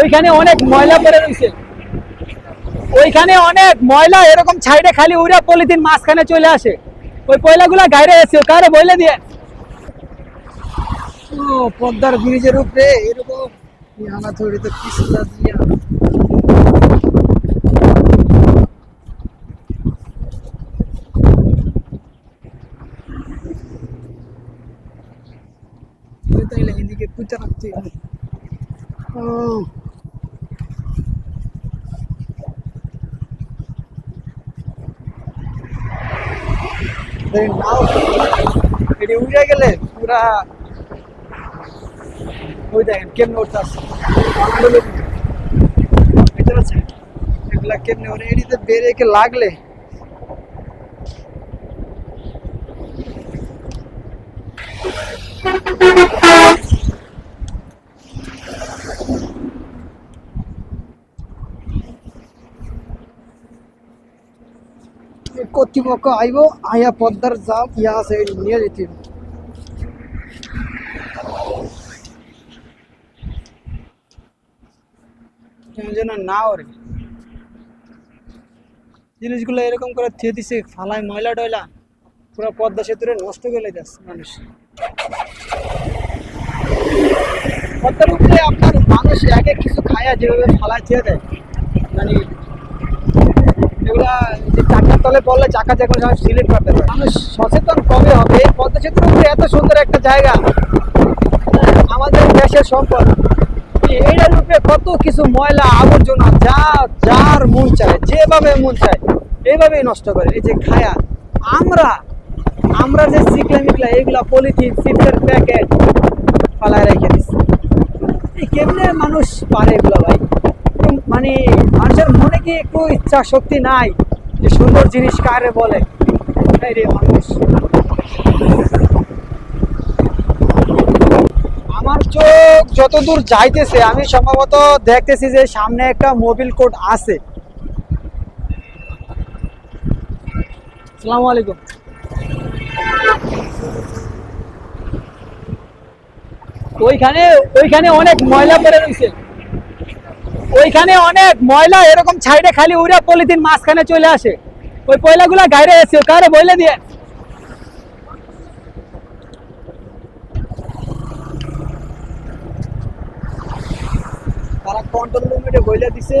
ওইখানে অনেক ময়লা পড়ে রয়েছে। ওইখানে অনেক ময়লা এরকম ছাইডে খালি উড়া পলিথিন মাঝখানে চলে আসে। ওই পয়লাগুলা গাইরে এসে, কারে বলে দিয়ে। পদ্মার ব্রিজের উপরে, এরকম। এদিকে ও। এই নাও এটি উড়ে গেলে পুরা ওই দেখেন কেমনে উঠতে আসছে বুঝতে পারছেন এগুলা কেমনে ওরে কর্তৃপক্ষ আইব, আয়া পদ্মার জাম ইয়া আছে নিয়ে যেতে। জিনিসগুলো এরকম করে থিয়ে দিছে, ফালায় ময়লা টয়লা, পুরো পদ্মা সেতুরে নষ্ট করে যাচ্ছে মানুষ। পদ্মার উপরে আপনার মানুষ এক কিছু খায়া যেভাবে ফালায় থিয়ে দেয় মানে এগুলা তলে পড়লে চাকা যে কোনো সময় সিলেট করতে পারে। মানুষ সচেতন কবে হবে? এই পদ্মা সেতুর উপরে এত সুন্দর একটা জায়গা। আমাদের দেশের সম্পদ। এইটার উপরে কত কিছু ময়লা, আবর্জনা, যা, যার মন চায়, যেভাবে মন চায়, এইভাবেই নষ্ট করে। এই যে খায়া, আমরা আমরা যে শিখলা মিকলা এগুলা পলিথিন চিপসের প্যাকেট পালায় রেখে দিচ্ছি এই কেমনে মানুষ পারে এগুলো ভাই? মানে মানুষের মনে কি একটু ইচ্ছা শক্তি নাই? যে সুন্দর জিনিস কারে বলে? আমার চোখ যতদূর যাইতেছে, আমি সম্ভবত দেখতেছি যে সামনে একটা মোবিল কোড আছে। আসসালামু আলাইকুম। ওইখানে ওইখানে অনেক ময়লা পড়ে রয়েছে। ওইখানে অনেক ময়লা এরকম ছাইডে খালি উড়ে পলিথিন মাঝখানে চলে আসে। ওই পয়লাগুলা গাইরে এসে কারে বইলে দিয়ে। তারা কন্ট্রোল রুমে বইলে দিছে।